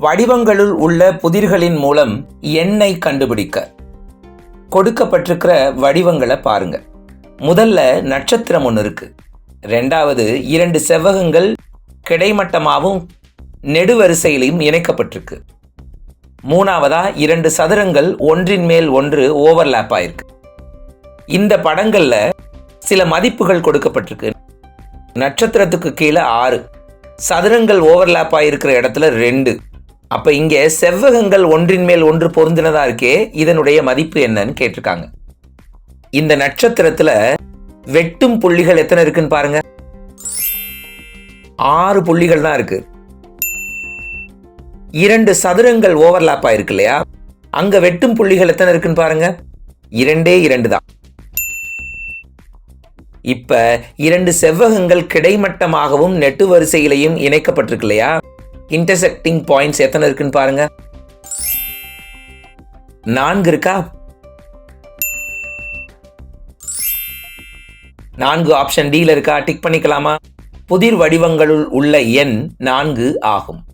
வடிவங்களுள் உள்ள புதிர்களின் மூலம் எண்ணை கண்டுபிடிக்க. கொடுக்கப்பட்டிருக்கிற வடிவங்களை பாருங்க. முதல்ல நட்சத்திரம் ஒன்று இருக்கு. ரெண்டாவது இரண்டு செவ்வகங்கள் கிடைமட்டமாகவும் நெடுவரிசையிலையும் இணைக்கப்பட்டிருக்கு. மூணாவதா இரண்டு சதுரங்கள் ஒன்றின் மேல் ஒன்று ஓவர்லேப் ஆயிருக்கு. இந்த படங்கள்ல சில மதிப்புகள் கொடுக்கப்பட்டிருக்கு. நட்சத்திரத்துக்கு கீழே ஆறு. சதுரங்கள் ஓவர்லேப் ஆயிருக்கிற இடத்துல ரெண்டு. அப்ப இங்க செவ்வகங்கள் ஒன்றின் மேல் ஒன்று பொருந்தினதா இருக்கே இதனுடைய மதிப்பு என்னன்னு கேட்டிருக்காங்க. இந்த நட்சத்திரத்துல வெட்டும் புள்ளிகள் எத்தனை இருக்குன்னு பாருங்க. ஆறு புள்ளிகள் தான் இருக்கு. இரண்டு சதுரங்கள் ஓவர்லாப் ஆயிருக்கு இல்லையா? அங்க வெட்டும் புள்ளிகள் எத்தனை இருக்குன்னு பாருங்க. இரண்டே இரண்டு தான். இப்ப இரண்டு செவ்வகங்கள் கிடைமட்டமாகவும் நெட்டு வரிசையிலையும் இணைக்கப்பட்டிருக்கு இல்லையா? இன்டர்செக்டிங் பாயிண்ட்ஸ் எத்தனை இருக்குன்னு பாருங்க. நான்கு இருக்கா? நான்கு ஆப்ஷன் டில இருக்கா? டிக் பண்ணிக்கலாமா? புதிர் வடிவங்களுள் உள்ள எண் நான்கு ஆகும்.